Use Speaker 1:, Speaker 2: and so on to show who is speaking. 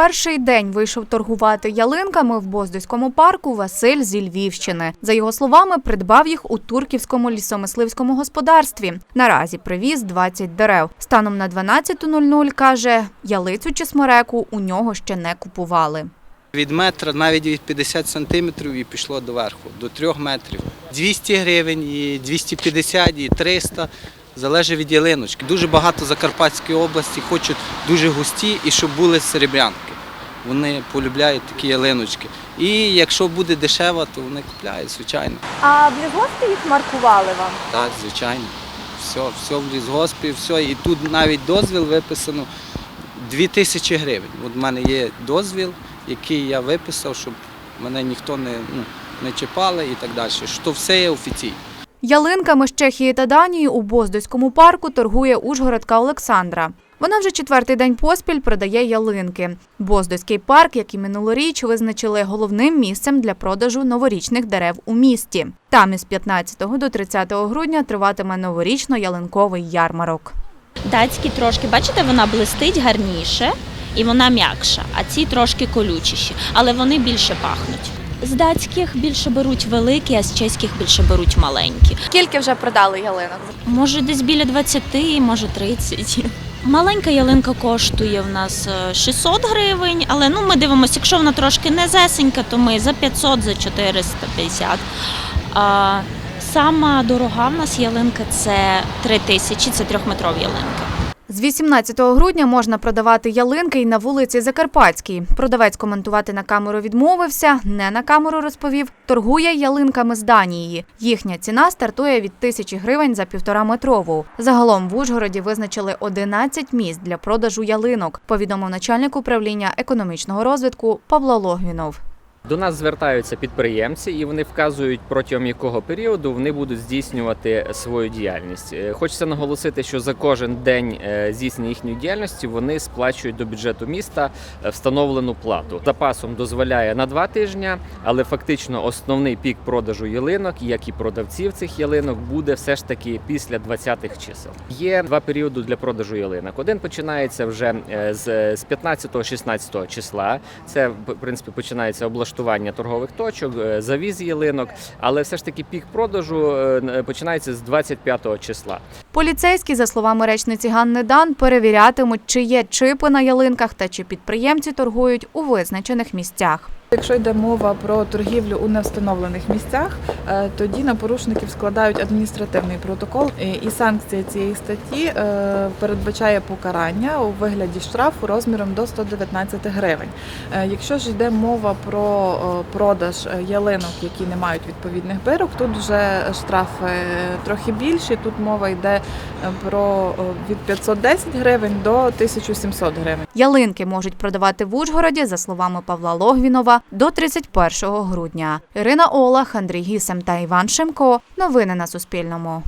Speaker 1: перший день вийшов торгувати ялинками в Боздоському парку Василь зі Львівщини. За його словами, придбав їх у Турківському лісомисливському господарстві. Наразі привіз 20 дерев. Станом на 12.00, каже, ялицю чи смереку у нього ще не купували.
Speaker 2: Від метра, навіть від 50 сантиметрів і пішло доверху, до 3 метрів. 200 гривень, і 250, і 300. Залежить від ялиночки. Дуже багато Закарпатської області хочуть дуже густі і щоб були серебрянки. Вони полюбляють такі ялиночки. І якщо буде дешево, то вони купляють, звичайно.
Speaker 1: А в лісгоспі їх маркували вам?
Speaker 2: Так, звичайно. Все, все в лісгоспі, все. І тут навіть дозвіл виписано 2000 гривень. От в мене є дозвіл, який я виписав, щоб мене ніхто не, ну, не чіпали і так далі. Що все є офіційно.
Speaker 1: Ялинками з Чехії та Данії у Боздоському парку торгує Ужгородка Олександра. Вона вже четвертий день поспіль продає ялинки. Боздоський парк, як і минулоріч, визначили головним місцем для продажу новорічних дерев у місті. Там із 15 до 30 грудня триватиме новорічно-ялинковий ярмарок.
Speaker 3: Датські трошки, бачите, вона блистить гарніше і вона м'якша, а ці трошки колючіші, але вони більше пахнуть. З датських більше беруть великі, а з чеських більше беруть маленькі.
Speaker 1: Скільки вже продали ялинок?
Speaker 3: Може, десь біля 20, може 30. Маленька ялинка коштує в нас е, 600 гривень, але ну ми дивимося, якщо вона трошки незесенька, то ми за 500, за 450. А сама дорога в нас ялинка це 3 тисячі, це трьохметрова ялинка.
Speaker 1: З 18 грудня можна продавати ялинки й на вулиці Закарпатській. Продавець коментувати на камеру відмовився, не на камеру розповів. Торгує ялинками з Данії. Їхня ціна стартує від тисячі гривень за півтора метрову. Загалом в Ужгороді визначили 11 місць для продажу ялинок. Повідомив начальник управління економічного розвитку Павло Логвінов.
Speaker 4: До нас звертаються підприємці, і вони вказують протягом якого періоду вони будуть здійснювати свою діяльність. Е, Хочеться наголосити, що за кожен день е, здійснення їхньої діяльності вони сплачують до бюджету міста е, встановлену плату. Запасом дозволяє на два тижні, але фактично основний пік продажу ялинок, як і продавців цих ялинок, буде все ж таки після 20-х чисел. Є два періоди для продажу ялинок. Один починається вже з 15-16 числа. Це в принципі починається облаштування торгових точок, е, завіз ялинок, але все ж таки пік продажу е, починається з 25 числа.
Speaker 1: Поліцейські, за словами речниці Ганни Дан, перевірятимуть, чи є чипи на ялинках та чи підприємці торгують у визначених місцях.
Speaker 5: Якщо йде мова про торгівлю у невстановлених місцях, е, тоді на порушників складають адміністративний протокол, і- санкція цієї статті е, передбачає покарання у вигляді штрафу розміром до 119 гривень. Е, Якщо ж йде мова про продаж ялинок, які не мають відповідних бирок, тут вже штрафи трохи більші. Тут мова йде про від 510 гривень до 1700 гривень.
Speaker 1: Ялинки можуть продавати в Ужгороді, за словами Павла Логвінова, до 31 грудня. Ірина Олах, Андрій Гісем та Іван Шимко. Новини на Суспільному.